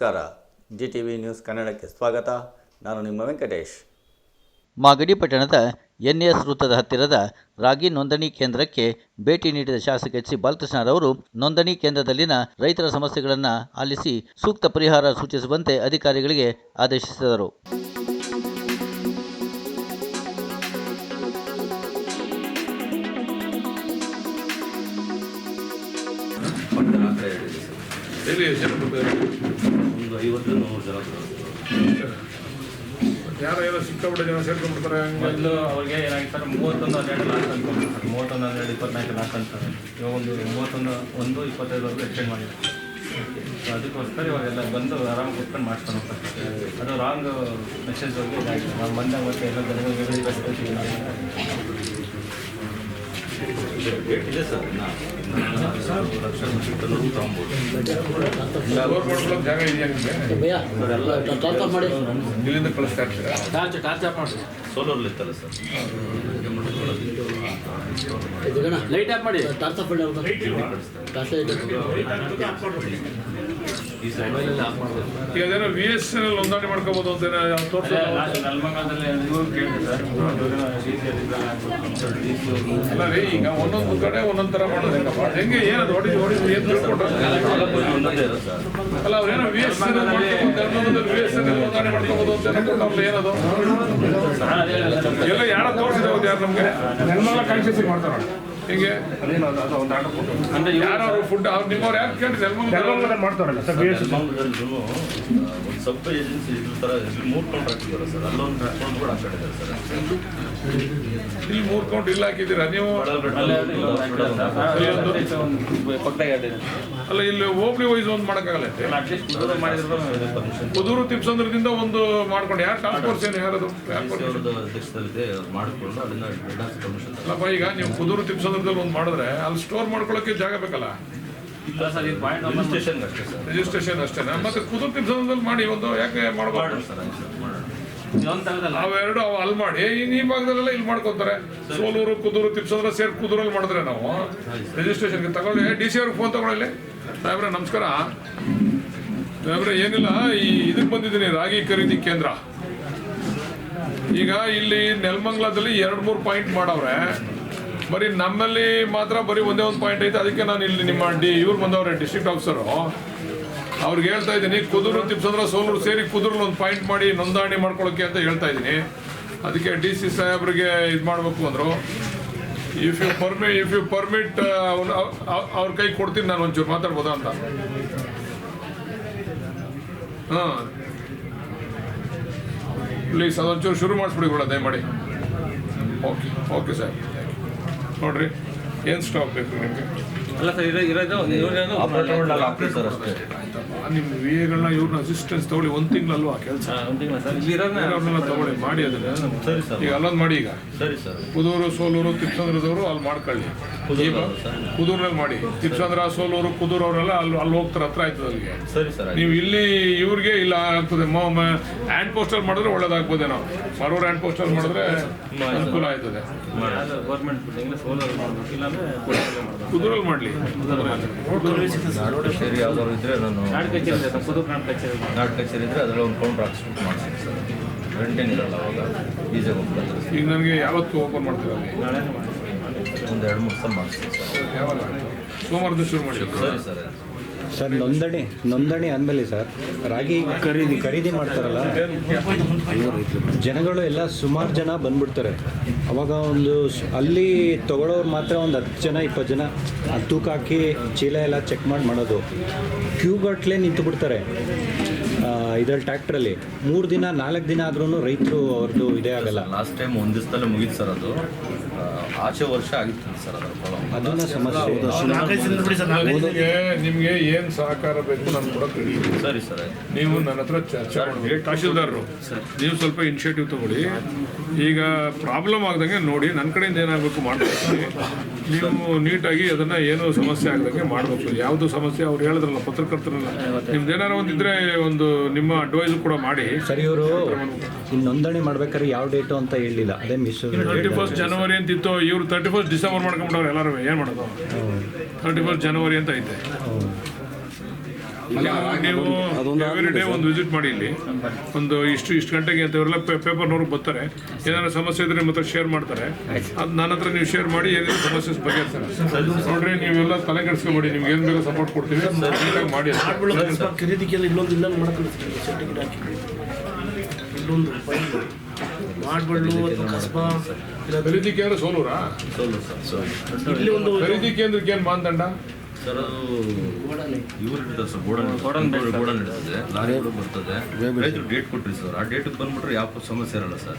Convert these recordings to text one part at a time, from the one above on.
ನಮಸ್ಕಾರ. G T V news ಕನ್ನಡಕ್ಕೆ ಸ್ವಾಗತ. ನಾನು ನಿಮ್ಮ ವೆಂಕಟೇಶ್. ಮಾಗಡಿ ಪಟ್ಟಣದ ಎನ್ ಎಸ್ ವೃತ್ತದ ಹತ್ತಿರದ ರಾಗಿ ನೋಂದಣಿ ಕೇಂದ್ರಕ್ಕೆ ಭೇಟಿ ನೀಡಿದ ಶಾಸಕ ಎಚ್ ಸಿ ಬಾಲಕೃಷ್ಣರವರು ನೋಂದಣಿ ಕೇಂದ್ರದಲ್ಲಿನ ರೈತರ ಸಮಸ್ಯೆಗಳನ್ನು ಆಲಿಸಿ ಸೂಕ್ತ ಪರಿಹಾರ ಸೂಚಿಸುವಂತೆ ಅಧಿಕಾರಿಗಳಿಗೆ ಆದೇಶಿಸಿದರು. ಒಂದು ಐವತ್ತು ನೂರು ಜನ. ಯಾರೋ ಏನೋ ಸಿಕ್ಕಾಬಿಟ್ಟೆ ಜನ ಸೇರ್ಕೊಂಡ್ಬಿಡ್ತಾರೆ? ಹಂಗೆ ಮೊದಲು ಅವ್ರಿಗೆ ಏನಾಗಿತ್ತು ಸರ್ ಮೂವತ್ತೊಂದು ಹನ್ನೆರಡು ನಾಲ್ಕು ಅನ್ಕೊಂಡ್ಬಿಡ್ತಾರೆ ಮೂವತ್ತೊಂದು ಹನ್ನೆರಡು ಇಪ್ಪತ್ನಾಲ್ಕು ನಾಲ್ಕು ಅಂತಾರೆ. ಇವಾಗ ಒಂದು ಮೂವತ್ತೊಂದು ಒಂದು ಇಪ್ಪತ್ತೈದವರೆಗೂ ಎಕ್ಸ್ಟೆಂಡ್ ಮಾಡಿದ್ದಾರೆ. ಸೊ ಅದಕ್ಕೋಸ್ಕರ ಇವಾಗೆಲ್ಲ ಬಂದು ಆರಾಮ್ ಕೂತ್ಕೊಂಡು ಮಾಡ್ಕೊಂಡು ಹೋಗ್ತಾರೆ. ಅದು ರಾಂಗ್ ಮೆಸೇಜ್ ಹೋಗಿ ನಾವು ಬಂದಾಗ ಮತ್ತೆ ಎಲ್ಲ ಜನಗಳಿಗೆ ವಿರೋಧ ಪರಿಸ್ಥಿತಿ ಇದೆ ಸರ್ ಇನ್ನು ಲಕ್ಷ ತಗೊಂಬೋದು ಸ್ಟೋರ್ ಮಾಡ್ಕೊಳ್ಳೋಕೆ ಜಾಗ ಇದೆಯಾ ನಿಮಗೆ ಇಲ್ಲಿಂದ ಕಳಿಸ್ತಾ ಇರ್ತೀರಾ ಸೋಲರ್ ಇತ್ತಲ್ಲ ಸರ್ ಲೈಟ್ ಆಫ್ ಮಾಡಿ ಟಾರ್ಚ್ ಆಫ್ ಮಾಡಿ ಟಾರ್ಚ್ ಸೈಡ್ ಈಗ ಅದೇನೋ ವಿ ಎಸ್ ಎನ್ ನೋಂದಣಿ ಮಾಡ್ಕೋಬೋದು ಅಂತ ಅಲ್ಲ ರೀ ಈಗ ಒಂದೊಂದು ಕಡೆ ಒಂದೊಂದು ಥರ ಮಾಡೋದು ಹೆಂಗೆ ಏನದು? ಹೊಡಿ ಹೊಡಿ ಏನು ತಿಳ್ಕೊಟ್ರೆ? ಅಲ್ಲ ಅವ್ರೇನೋ V S N V S N ನೋಂದಣಿ ಮಾಡ್ಕೋಬೋದು ಅಂತ ಏನೋ ಅವ್ರು ಏನದು? ಎಲ್ಲ ಯಾರೋ ತೋರಿಸಿದ್ರೆ ಯಾರು ನಮಗೆ? ನೆಲಮಂಗಲ ಕಾನ್ಶಿಯಸ್ ಮಾಡ್ತಾರೆ. ಹಿಂಗೆ? ಅಂದ್ರೆ ಯಾರು ಅವರು ಫುಡ್ ಅವ್ರು ನಿಮ್ಮವ್ರು ಯಾರು ಕೇಳಿ ಮಾಡ್ತಾರಲ್ಲ ಸರ್ ಸಬ್ ಏಜೆನ್ಸಿ ಇದ್ರ ಥರ ಇಲ್ಲಿ ಮೂರು ಕಾಂಟ್ರಾಕ್ಟ್ ಇದ್ದಾರೆ ಸರ್. ಅಲ್ಲೊಂದು ಕಾಂಟ್ರಾಕ್ಟ್ ಕೂಡ ಇದೆ ಸರ್. ನೀವು ಮೂರು ಕೌಂಟ್ ಇಲ್ಲ ಹಾಕಿದ್ದೀರಾ? ನೀವು ಅಲ್ಲ ಇಲ್ಲಿ ಹೋಬಳಿ ವೈಸ್ ಒಂದು ಮಾಡೋಕ್ಕಾಗಲ್ಲ ಕುದುರೆ ತಿಪ್ಸಂದ್ರದಿಂದ ಒಂದು ಮಾಡ್ಕೊಂಡು. ಯಾರು ಟಾಸ್ಕ್ ಫೋರ್ಸ್ ಏನು ಅವ್ರು ಮಾಡಿಕೊಂಡು ಅದನ್ನ ಅಲ್ಲಪ್ಪ ಈಗ ನೀವು ಕುದೂರು ತಿಪ್ಸಂದ್ರದಲ್ಲಿ ಒಂದು ಮಾಡಿದ್ರೆ ಅಲ್ಲಿ ಸ್ಟೋರ್ ಮಾಡ್ಕೊಳ್ಳೋಕೆ ಜಾಗ ಬೇಕಲ್ಲ? ಇಲ್ಲ ಸರ್ ಇದು ಪಾಯಿಂಟ್ ಸ್ಟೇಷನ್ಗೆ ಅಷ್ಟೇ ಸರ್. ರಿಜಿಸ್ಟ್ರೇಷನ್ ಅಷ್ಟೇನಾ ಮತ್ತೆ ಕುದುರ್ತಿ ತಿಪ್ಸಂದ್ರದಲ್ಲಿ ಮಾಡಿ ಒಂದು ಯಾಕೆ ಮಾಡಬಾರ್ದು? ಸರ್ ಇನ್ನೊಂದು ಅವೆರಡು ಅವು ಅಲ್ಲಿ ಮಾಡಿ. ಇನ್ನು ಈ ಭಾಗದಲ್ಲೆಲ್ಲ ಇಲ್ಲಿ ಮಾಡ್ಕೊತಾರೆ. ಸೋಲೂರು ಕುದೂರು ತಿಪ್ಸಂದ್ರ ಸೇರಿ ಕುದೂರಲ್ಲಿ ಮಾಡಿದ್ರೆ ನಾವು ರಿಜಿಸ್ಟ್ರೇಷನ್ಗೆ ತಗೊಳ್ಳಿ. ಡಿ ಸಿ ಅವ್ರಿಗೆ ಫೋನ್ ತಗೊಳ್ಳಿ ಸಾಹೇಬ್ರೆ ನಮಸ್ಕಾರ. ಸಾಹೇಬ್ರೆ ಏನಿಲ್ಲ ಈ ಇದಕ್ಕೆ ಬಂದಿದ್ದೀನಿ ರಾಗಿ ಖರೀದಿ ಕೇಂದ್ರ. ಈಗ ಇಲ್ಲಿ ನೆಲಮಂಗ್ಲದಲ್ಲಿ ಎರಡು ಮೂರು ಪಾಯಿಂಟ್ ಮಾಡವ್ರೆ. ಬರೀ ನಮ್ಮಲ್ಲಿ ಮಾತ್ರ ಬರೀ ಒಂದೇ ಒಂದು ಪಾಯಿಂಟ್ ಐತೆ, ಅದಕ್ಕೆ ನಾನು ಇಲ್ಲಿ ನಿಮ್ಮ ಡಿ, ಇವ್ರು ಬಂದವ್ರೆ ಡಿಸ್ಟ್ರಿಕ್ಟ್ ಆಫೀಸರು ಅವ್ರಿಗೆ ಹೇಳ್ತಾ ಇದ್ದೀನಿ ಕುದುರು ತಿಪ್ಸಂದ್ರ ಸೋಲೂರು ಸೇರಿ ಕುದುರಲ್ಲಿ ಒಂದು ಪಾಯಿಂಟ್ ಮಾಡಿ ನೋಂದಣಿ ಮಾಡ್ಕೊಳ್ಳೋಕೆ ಅಂತ ಹೇಳ್ತಾ ಇದ್ದೀನಿ. ಅದಕ್ಕೆ ಡಿ ಸಿ ಸಾಹೇಬ್ರಿಗೆ ಇದು ಮಾಡಬೇಕು ಅಂದರು. If you permit if you permit ಅವ್ರ ಕೈ ಕೊಡ್ತೀನಿ ನಾನು ಒಂಚೂರು ಮಾತಾಡ್ಬೋದಾ ಅಂತ. ಹಾಂ. ಪ್ಲೀಸ್ ಅದೊಂಚೂರು ಶುರು ಮಾಡಿಸ್ಬಿಡಿ ಕೂಡ ದಯಮಾಡಿ. Okay okay sir. ನೋಡ್ರಿ. ಏನು ಸ್ಟಾಪ್ ಬೇಕು ನಿಮಗೆ? ಅಲ್ಲ ಸರ್ ಇರೋದು ಆಪರೇಟರ್ ಹಾಕ್ತೀವಿ ಸರ್ ಅಷ್ಟೇ. ನಿಮ್ಮ ವಿ ಎಗಳನ್ನ ಇವ್ರನ್ನ ಅಸಿಸ್ಟೆನ್ಸ್ ತಗೊಳ್ಳಿ ಒಂದು ತಿಂಗಳಲ್ವಾ ಕೆಲಸ? ಒಂದು ತಿಂಗಳ ಸರ್. ತಗೊಳ್ಳಿ ಮಾಡಿ ಅದನ್ನ. ಸರಿ ಸರ್ ಈಗ ಅಲ್ಲೊಂದು ಮಾಡಿ ಈಗ. ಸರಿ ಸರ್. ಕುದೂರು ಸೋಲೂರು ತಿಪ್ಸಂದ್ರದವರು ಅಲ್ಲಿ ಮಾಡ್ಕೊಳ್ಳಿ. ಈಗ ಕುದೂರ್ನಲ್ಲಿ ಮಾಡಿ. ತಿಪ್ಸಂದ್ರ ಸೋಲೂರು ಕುದೂರು ಅವರೆಲ್ಲ ಅಲ್ಲಿ ಅಲ್ಲಿ ಹೋಗ್ತಾರೆ ಹತ್ರ ಆಯ್ತದ ಅಲ್ಲಿಗೆ. ಸರಿ ಸರ್ ನೀವು ಇಲ್ಲಿ ಇವ್ರಿಗೆ ಇಲ್ಲ ಆಗ್ತದೆ. ಹ್ಯಾಂಡ್ ಪೋಸ್ಟರ್ ಮಾಡಿದ್ರೆ ಒಳ್ಳೇದಾಗ್ಬೋದೇನೋ ಮರೂರ್ ಹ್ಯಾಂಡ್ ಪೋಸ್ಟರ್ ಮಾಡಿದ್ರೆ ಅನುಕೂಲ ಆಯ್ತದೆ. ಕುದೂರಲ್ಲಿ ಮಾಡಲಿ. ನಾಡು ಕಚೇರಿ ಯಾವ್ದಾದ್ರು ಇದ್ರೆ ನಾನು ನಾಡ್ ಕಚೇರಿ ಇದೆ ಸರ್ ಕುದುರೆ ನಾಡ್ ಕಚೇರಿ ಇದೆ. ನಾಡು ಕಚೇರಿ ಇದ್ರೆ ಅದರಲ್ಲಿ ಒಂದು ಕೌಂಟ್ರ್ ಹಾಕ್ಸ್ಬಿಟ್ಟು ಮಾಡ್ತೀನಿ ಸರ್. ರೆಂಟೇನ್ ಇರಲ್ಲ ಅವಾಗ ಬೀಜ ಗೊಬ್ಬರ ಈಗ ನಮಗೆ ಯಾವತ್ತು ಓಪನ್ ಮಾಡ್ತೀರಾ ಒಂದು ಎರಡು ಮೂರು ಸಲ ಮಾಡ್ತೀನಿ ಸರ್. ಯಾವಾಗ ಸೋಮವಾರದ ಶುರು ಮಾಡಿ ಸರಿ ಸರ್. ಸರ್, ನೋಂದಣಿ ನೋಂದಣಿ ಅಂದಮೇಲೆ ಸರ್, ರಾಗಿ ಖರೀದಿ ಖರೀದಿ ಮಾಡ್ತಾರಲ್ಲ, ಜನಗಳು ಎಲ್ಲ ಸುಮಾರು ಜನ ಬಂದ್ಬಿಡ್ತಾರೆ. ಅವಾಗ ಒಂದು ಅಲ್ಲಿ ತಗೊಳ್ಳೋರು ಮಾತ್ರ ಒಂದು ಹತ್ತು ಜನ, ಇಪ್ಪತ್ತು ಜನ ತೂಕ ಹಾಕಿ ಚೀಲ ಎಲ್ಲ ಚೆಕ್ ಮಾಡಿ ಮಾಡೋದು. ಕ್ಯೂಗಟ್ಲೆ ನಿಂತು ಬಿಡ್ತಾರೆ. ಇದ್ರಲ್ಲಿ ಟ್ಯಾಕ್ಟ್ರಲ್ಲಿ ಮೂರು ದಿನ, ನಾಲ್ಕು ದಿನ ಆದ್ರೂ ರೈತರು ಅವ್ರದ್ದು ಇದೇ ಆಗಲ್ಲ. ಲಾಸ್ಟ್ ಟೈಮ್ ಒಂದು ದಿವಸದಲ್ಲೇ ಮುಗೀತು ಸರ್ ಅದು. ಆಚೆ ವರ್ಷ ಆಗಿತ್ತು ಸರ್ ಅದರ ಪ್ರಾಬ್ಲಮ್ ಅದನ್ನ ಸಮಸ್ಯೆ. ನಿಮಗೆ ನಿಮಗೆ ಏನು ಸಹಕಾರ ಬೇಕು ನಾನು ಕೂಡ ಸರಿ ಸರ್ ನೀವು ನನ್ನ ಹತ್ರ ಚರ್ಚೆ ಮಾಡಬೇಕು. ತಹಶೀಲ್ದಾರರು ನೀವು ಸ್ವಲ್ಪ ಇನಿಷಿಯೇಟಿವ್ ತಗೊಳ್ಳಿ. ಈಗ ಪ್ರಾಬ್ಲಮ್ ಆಗ್ದಂಗೆ ನೋಡಿ ನನ್ನ ಕಡೆಯಿಂದ ಏನಾಗಬೇಕು ಮಾಡಬೇಕು ನೀವು ನೀಟಾಗಿ ಅದನ್ನ ಏನು ಸಮಸ್ಯೆ ಆಗದಂಗೆ ಮಾಡಬೇಕು ಯಾವುದು ಸಮಸ್ಯೆ ಅವ್ರು ಹೇಳಿದ್ರಲ್ಲ ಪತ್ರಕರ್ತರಲ್ಲ ನಿಮ್ದು ಏನಾರ ಒಂದಿದ್ರೆ ಒಂದು ನಿಮ್ಮ ಅಡ್ವೈಸ್ ಕೂಡ ಮಾಡಿ. ಸರಿ ಅವರು ನೋಂದಣಿ ಮಾಡ್ಬೇಕಾದ್ರೆ ಯಾವ ಡೇಟು ಅಂತ ಹೇಳಿಲ್ಲ. ಅದೇ ಮಿಸ್. ಟ್ವೆಂಟಿ ಫಸ್ಟ್ ಜನವರಿ ಅಂತಿತ್ತು ಇವರು ತರ್ಟಿ ಫಸ್ಟ್ ಡಿಸೆಂಬರ್ ಮಾಡ್ಕೊಂಡ್ಬಿಟ್ಟವ್ರು ಎಲ್ಲರೂ. ಏನು ಮಾಡೋದು? ತರ್ಟಿ ಫಸ್ಟ್ ಜನವರಿ ಅಂತ ಐತೆ. ನೀವು ಎವ್ರಿ ಡೇ ಒಂದು ವಿಸಿಟ್ ಮಾಡಿ ಇಲ್ಲಿ. ಒಂದು ಇಷ್ಟು ಇಷ್ಟು ಗಂಟೆಗೆ ಅಂತ ಇವರೆಲ್ಲ ಪೇಪರ್ನವ್ರು ಬರ್ತಾರೆ. ಏನಾದ್ರು ಸಮಸ್ಯೆ ಇದ್ರೆ ನಿಮ್ಮ ಹತ್ರ ಶೇರ್ ಮಾಡ್ತಾರೆ. ಅದು ನನ್ನ ಹತ್ರ ನೀವು ಶೇರ್ ಮಾಡಿ ಏನೇನು ಸಮಸ್ಯೆ ಬಗೆಹರಿಸ್ತಾರೆ ನೋಡ್ರಿ ನೀವೆಲ್ಲ ತಲೆ ಕೆಡಿಸ್ಕೊಬೇಡಿ ನಿಮ್ಗೆ ಏನು ಬೇಕೋ ಸಪೋರ್ಟ್ ಕೊಡ್ತೀವಿ. ಮಾಡಿ ಖರೀದಿ ಖರೀದಿಗೆಲ್ಲ ಇಲ್ಲೊಂದು ಇಲ್ಲ ಮಾಡ್ಕೊಳ್ತೀವಿ. ಮಾಡ್ಬಳ್ಳು ಅಥವಾ ಕಸ್ಬಾ ಖರೀದಿ ಕೇಂದ್ರ ಸೋಲೂರಾ? ಸೋಲು ಸರ್ ಸೋಲು ಇಲ್ಲಿ ಒಂದು ಖರೀದಿ ಕೇಂದ್ರಕ್ಕೆ ಏನು ಮಾನದಂಡ? ಸರ್ ಅದು ಇವ್ರು ಇಡ್ತಾರೆ ಸರ್ ಗೋಡನ್ ಗೋಡನ್ ಗೋಡನ್ ಇರ್ತದೆ. ಲಾರಿಗಳು ಬರ್ತದೆ. ರೈತರು ಡೇಟ್ ಕೊಟ್ರಿ ಸರ್. ಆ ಡೇಟಿಗೆ ಬಂದ್ಬಿಟ್ರೆ ಯಾವ ಸಮಸ್ಯೆ ಇರಲ್ಲ ಸರ್.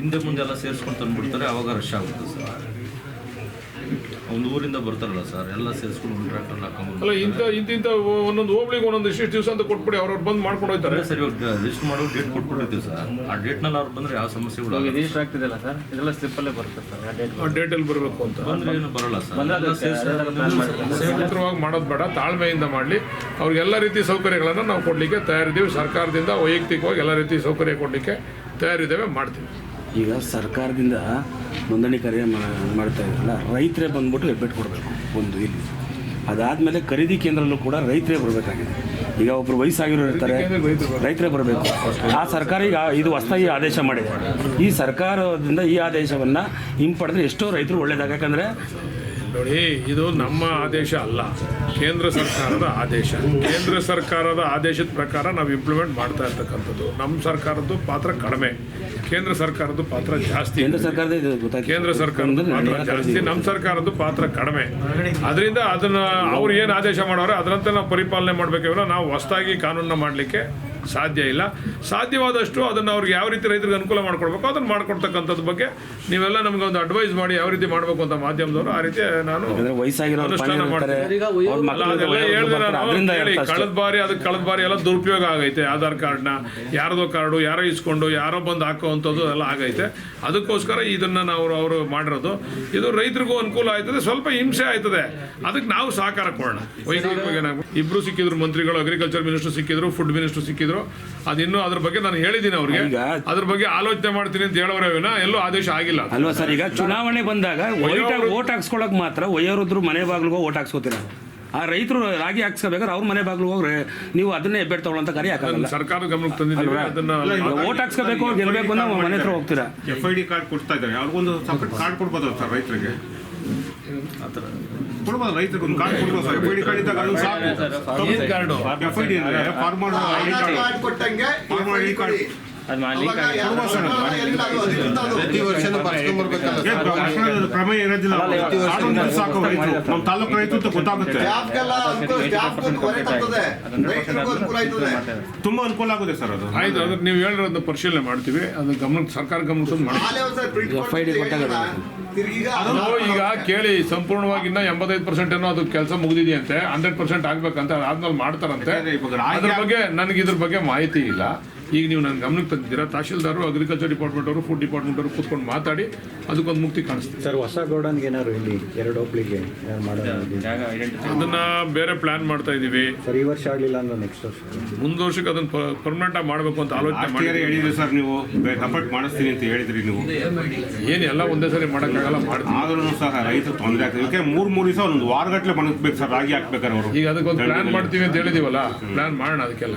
ಹಿಂದೆ ಮುಂದೆ ಎಲ್ಲ ಸೇರಿಸ್ಕೊಂಡು ತಂದ್ಬಿಡ್ತಾರೆ ಅವಾಗ ರಶ್ ಆಗುತ್ತೆ ಸರ್. ಒಂದು ಊರಿಂದ ಬರ್ತಾರಲ್ಲ ಸರ್ ಎಲ್ಲ ಸೇರಿಸ್ಕೊಂಡು ಒಂದು ಟ್ರ್ಯಾಕ್ಟರ್ ಹಾಕೊಂಡು ಅಲ್ಲ ಇಂಥ ಇಂತಿಂಥ ಒಂದೊಂದು ಹೋಗ್ಲಿಗೆ ಒಂದೊಂದು ಇಷ್ಟು ದಿವಸ ಅಂತ ಕೊಟ್ಬಿಡಿ ಅವ್ರವ್ರು ಬಂದು ಮಾಡ್ಕೊಂಡು ಹೋಗ್ತಾರೆ ಸರ್ ಇವಾಗ ರಿಜಿಸ್ಟರ್ ಮಾಡೋ ಡೇಟ್ ಕೊಟ್ಬಿಟ್ಟಿರ್ತೀವಿ ಸರ್. ಆ ಡೇಟ್ನಲ್ಲಿ ಅವ್ರು ಬಂದರೆ ಯಾವ ಸಮಸ್ಯೆಗಳು. ರಿಜಿಸ್ಟರ್ ಆಗ್ತಿದೆಯಲ್ಲ ಸರ್? ಇದೆಲ್ಲ ಸ್ಲಿಪ್ಪಲ್ಲೇ ಬರುತ್ತೆ ಸರ್ ಆ ಡೇಟ್ ಆ ಡೇಟಲ್ಲಿ ಬರಬೇಕು ಅಂತ. ಬಂದರೆ ಏನು ಬರಲ್ಲ ಸರ್. ಎಲ್ಲ. ಸ್ವತಂತ್ರವಾಗಿ ಮಾಡೋದು ಬೇಡ ತಾಳ್ಮೆಯಿಂದ ಮಾಡಲಿ. ಅವ್ರಿಗೆಲ್ಲ ರೀತಿ ಸೌಕರ್ಯಗಳನ್ನು ನಾವು ಕೊಡಲಿಕ್ಕೆ ತಯಾರಿದ್ದೀವಿ. ಸರ್ಕಾರದಿಂದ ವೈಯಕ್ತಿಕವಾಗಿ ಎಲ್ಲ ರೀತಿ ಸೌಕರ್ಯ ಕೊಡಲಿಕ್ಕೆ ತಯಾರಿದ್ದೇವೆ ಮಾಡ್ತೀವಿ. ಈಗ ಸರ್ಕಾರದಿಂದ ನೋಂದಣಿ ಕಾರ್ಯ ಮಾಡ್ತಾ ಇದ್ರಲ್ಲ ರೈತರೇ ಬಂದ್ಬಿಟ್ಟು ಹೆಬ್ಬೆಟ್ ಕೊಡಬೇಕು ಒಂದು ಇಲ್ಲಿ. ಅದಾದಮೇಲೆ ಖರೀದಿ ಕೇಂದ್ರಲ್ಲೂ ಕೂಡ ರೈತರೇ ಬರಬೇಕಾಗಿದೆ. ಈಗ ಒಬ್ರು ವಯಸ್ಸಾಗಿರೋ ಇರ್ತಾರೆ, ರೈತರೇ ಬರಬೇಕು. ಆ ಸರ್ಕಾರ ಈಗ ಇದು ಹೊಸದಾಗಿ ಆದೇಶ ಮಾಡಿದೆ. ಈ ಸರ್ಕಾರದಿಂದ ಈ ಆದೇಶವನ್ನು ಹಿಂಪಡೆದ್ರೆ ಎಷ್ಟೋ ರೈತರು ಒಳ್ಳೇದಾಗ ಯಾಕಂದರೆ ನೋಡಿ ಇದು ನಮ್ಮ ಆದೇಶ ಅಲ್ಲ. ಕೇಂದ್ರ ಸರ್ಕಾರದ ಆದೇಶ. ಕೇಂದ್ರ ಸರ್ಕಾರದ ಆದೇಶದ ಪ್ರಕಾರ ನಾವು ಇಂಪ್ಲಿಮೆಂಟ್ ಮಾಡ್ತಾ ಇರ್ತಕ್ಕಂಥದ್ದು. ನಮ್ಮ ಸರ್ಕಾರದ್ದು ಪಾತ್ರ ಕಡಿಮೆ. ಕೇಂದ್ರ ಸರ್ಕಾರದ್ದು ಪಾತ್ರ ಜಾಸ್ತಿ. ಕೇಂದ್ರ ಸರ್ಕಾರದ ಕೇಂದ್ರ ಸರ್ಕಾರದ ಪಾತ್ರ ಜಾಸ್ತಿ. ನಮ್ಮ ಸರ್ಕಾರದ್ದು ಪಾತ್ರ ಕಡಿಮೆ. ಅದರಿಂದ ಅದನ್ನ ಅವ್ರು ಏನು ಆದೇಶ ಮಾಡೋರೆ ಅದರಂತೆ ನಾವು ಪರಿಪಾಲನೆ ಮಾಡಬೇಕೇವಲ್ಲ ನಾವು ಹೊಸದಾಗಿ ಕಾನೂನನ್ನ ಮಾಡಲಿಕ್ಕೆ ಸಾಧ್ಯ ಇಲ್ಲ. ಸಾಧ್ಯವಾದಷ್ಟು ಅದನ್ನು ಅವ್ರಿಗೆ ಯಾವ ರೀತಿ ರೈತರಿಗೆ ಅನುಕೂಲ ಮಾಡಿಕೊಡ್ಬೇಕು ಅದನ್ನು ಮಾಡಿಕೊಡ್ತಕ್ಕಂಥದ್ದು ಬಗ್ಗೆ ನೀವೆಲ್ಲ ನಮಗೆ ಒಂದು ಅಡ್ವೈಸ್ ಮಾಡಿ ಯಾವ ರೀತಿ ಮಾಡಬೇಕು ಅಂತ ಮಾಧ್ಯಮದವರು ಆ ರೀತಿ ನಾನು ಅನುಷ್ಠಾನ ಮಾಡ್ತೀನಿ. ಕಳೆದ ಬಾರಿ ಅದಕ್ಕೆ ಕಳೆದ ಬಾರಿ ಎಲ್ಲ ದುರುಪಯೋಗ ಆಗೈತೆ. ಆಧಾರ್ ಕಾರ್ಡ್ನ ಯಾರದೋ ಕಾರ್ಡು ಯಾರೋ ಇಸ್ಕೊಂಡು ಯಾರೋ ಬಂದು ಹಾಕುವಂಥದ್ದು ಎಲ್ಲ ಆಗೈತೆ. ಅದಕ್ಕೋಸ್ಕರ ಇದನ್ನ ನಾವು ಅವರು ಮಾಡಿರೋದು. ಇದು ರೈತರಿಗೂ ಅನುಕೂಲ ಆಯ್ತದೆ ಸ್ವಲ್ಪ ಹಿಂಸೆ ಆಯ್ತದೆ. ಅದಕ್ಕೆ ನಾವು ಸಹಕಾರ ಕೊಡೋಣ. ವೈಯಕ್ತಿಕವಾಗಿ ಇಬ್ರು ಸಿಕ್ಕಿದ್ರು ಮಂತ್ರಿಗಳು ಅಗ್ರಿಕಲ್ಚರ್ ಮಿನಿಸ್ಟರ್ ಸಿಕ್ಕಿದ್ರು ಫುಡ್ ಮಿನಿಸ್ಟರ್ ಸಿಕ್ಕಿದ್ರು ಅದಿನ್ನೂ ಅದ್ರ ಬಗ್ಗೆ ನಾನು ಹೇಳಿದ್ದೀನಿ ಅವ್ರಿಗೆ. ಅದ್ರ ಬಗ್ಗೆ ಆಲೋಚನೆ ಮಾಡ್ತೀನಿ ಅಂತ ಹೇಳೋರೇ ವಿನ ಎಲ್ಲೂ ಆದೇಶ ಆಗಿಲ್ಲ ಅಲ್ವಾ ಸರ್? ಈಗ ಚುನಾವಣೆ ಬಂದಾಗ ವೈಟ್ ಓಟ್ ಹಾಕ್ಸ್ಕೊಳಕ್ ಮಾತ್ರ ವಯೋವೃದ್ಧರು ಮನೆ ಬಾಗಿಲಿಗೆ ಓಟ್ ಹಾಕ್ಸ್ಕೊತೀರ? ಆ ರೈತರು ರಾಗಿ ಹಾಕ್ಸ್ಕೋಬೇಕಾದ್ರೆ ಅವ್ರ ಮನೆ ಬಾಗಿಲು ಹೋಗ್ರೆ ನೀವು ಅದನ್ನೇ ಹೆಬ್ಬೆಟ್ ತಗೊಳ್ಳೋ ಕರೆ ಹಾಕಲ್ಲ. ಸರ್ಕಾರ ಗಮನಕ್ಕೆ ತಂದಿದ್ದೀವಿ. ಅದನ್ನ ಓಟ್ ಹಾಕ್ಸ್ಕೋಬೇಕು ಗೆಲ್ಲಬೇಕು ಗೆಲ್ಬೇಕು ಅಂದ್ರೆ ಮನೆ ಹತ್ರ ಹೋಗ್ತೀರಾ? ಎಫ್ ಐ ಡಿ ಕಾರ್ಡ್ ಕೊಡ್ತಾ ಇದ್ದಾರೆ. ಅವ್ರಿಗೊಂದು ಸಪ್ರೇಟ್ ಕಾರ್ಡ್ ಕೊಡ್ಬೋದು ಸರ್ ರೈತರಿಗೆ? ಕೊಡ್ಬೋದು ರೈತರಿಗೆ ಒಂದು ಕಾರ್ಡ್ ಕೊಡ್ಬೋದು sir F I D card ಇದ್ದಾಗ ಅದು ಸಾಕು. ಕಾರ್ಡು ಎಫ್ ಐ ಡಿ ಅಂದ್ರೆ ಫಾರ್ಮರ್ ಐ ಡಿ ಕಾರ್ಡ್ ಕೊಟ್ಟಂಗೆ ಫಾರ್ಮರ್ ಐ ಡಿ ಕಾರ್ಡ್ ಅದು ಮಾಡ್ಲಿಕ್ಕೆ ಪ್ರತಿ ವರ್ಷನೂ ಬರ್ಸ್ಕೊಂಡ್ಬರ್ಬೇಕಲ್ಲ ಇರೋದಿಲ್ಲ. ಸಾಕು ರೈತರು ನಮ್ಮ ತಾಲೂಕು ರೈತರು ಅಂತ ಗೊತ್ತಾಗುತ್ತೆ. ಸ್ಟಾಫ್ಗೆಲ್ಲ ಅನುಕೂಲ ಸ್ಟಾಫ್ಗೆ ಹೊರೆ ತಪ್ಪದೆ ರೈತರಿಗೂ ಅನುಕೂಲ ಆಯ್ತದೆ ತುಂಬಾ ಅನುಕೂಲ ಆಗುತ್ತೆ ಸರ್ ಅದು. ಆಯ್ತು ಅದ್ರ ನೀವು ಹೇಳಿರೋದನ್ನ ಪರಿಶೀಲನೆ ಮಾಡ್ತೀವಿ. ಅದು ಗಮನಕ್ಕೆ ಸರ್ಕಾರ ಗಮನಕ್ಕೆ ತಂದು ಮಾಡಿ ಆಲೆ ಒಂದ್ಸಲ ಪ್ರಿಂಟ್ FID ಕೊಟ್ಟಾಗ ತಿರ್ಗೀಗ ನಾವು ಈಗ ಕೇಳಿ ಸಂಪೂರ್ಣವಾಗಿ ಇನ್ನ ಎಂಬತ್ತೈದು ಪರ್ಸೆಂಟ್ ಏನೋ ಅದು ಕೆಲಸ ಮುಗಿದಿದೆಯಂತೆ. ಹಂಡ್ರೆಡ್ ಪರ್ಸೆಂಟ್ ಆಗ್ಬೇಕಂತ ಅದಾದ್ಮೇಲೆ ಮಾಡ್ತಾರಂತೆ. ಅದ್ರ ಬಗ್ಗೆ ನನಗೆ ಇದ್ರ ಬಗ್ಗೆ ಮಾಹಿತಿ ಇಲ್ಲ. ಈಗ ನೀವು ನನ್ನ ಗಮನಕ್ಕೆ ತಂದಿದ್ದೀರಾ? ತಹಶೀಲ್ದಾರರು ಅಗ್ರಿಕಲ್ಚರ್ ಡಿಪಾರ್ಟ್ಮೆಂಟ್ ಅವರು ಫುಡ್ ಡಿಪಾರ್ಟ್ಮೆಂಟ್ ಅವರು ಕೂತ್ಕೊಂಡು ಮಾತಾಡಿ ಅದಕ್ಕೊಂದು ಮುಕ್ತಿ ಕಾಣಿಸ್ತೀವಿ ಸರ್ ಹೊಸ ಗೋಡನ್ಗೆ ಏನಾದ್ರು ಇಲ್ಲಿ ಎರಡು ಒಬ್ಳಿಗೆ ಅದನ್ನ ಬೇರೆ ಪ್ಲಾನ್ ಮಾಡ್ತಾ ಇದೀವಿ ಸರ್ ಈ ವರ್ಷ ಆಗಲಿಲ್ಲ ಅಂದ್ರೆ ನೆಕ್ಸ್ಟ್ ವರ್ಷ ಮುಂದ್ ವರ್ಷಕ್ಕೆ ಅದನ್ನ ಪರ್ಮನೆಂಟ್ ಆಗಿ ಮಾಡಬೇಕು ಅಂತ ಆಲೋಚನೆ ಮಾಡಿ ಹೇಳಿದ್ರಿ ಸರ್ ನೀವು. ಸಪೋರ್ಟ್ ಮಾಡಿಸ್ತೀನಿ ಅಂತ ಹೇಳಿದ್ರಿ ನೀವು. ಏನು ಎಲ್ಲ ಒಂದೇ ಸರಿ ಮಾಡೋಕ್ಕಾಗಲ್ಲ ಮಾಡ್ತೀವಿ. ಆದ್ರೂ ಸಹ ರೈತರು ತೊಂದರೆ ಆಗ್ತದೆ. ಇದಕ್ಕೆ ಮೂರ್ ಮೂರು ದಿವಸ ಒಂದು ವಾರಗಟ್ಟಲೆ ಮನಸ್ಬೇಕು ಸರ್ ರಾಗಿ ಹಾಕ್ಬೇಕಾರೆ ಅವರು ಈಗ ಅದಕ್ಕೊಂದು ಪ್ಲಾನ್ ಮಾಡ್ತೀವಿ ಅಂತ ಹೇಳಿದೀವಲ್ಲ ಪ್ಲಾನ್ ಮಾಡೋಣ ಅದಕ್ಕೆಲ್ಲ.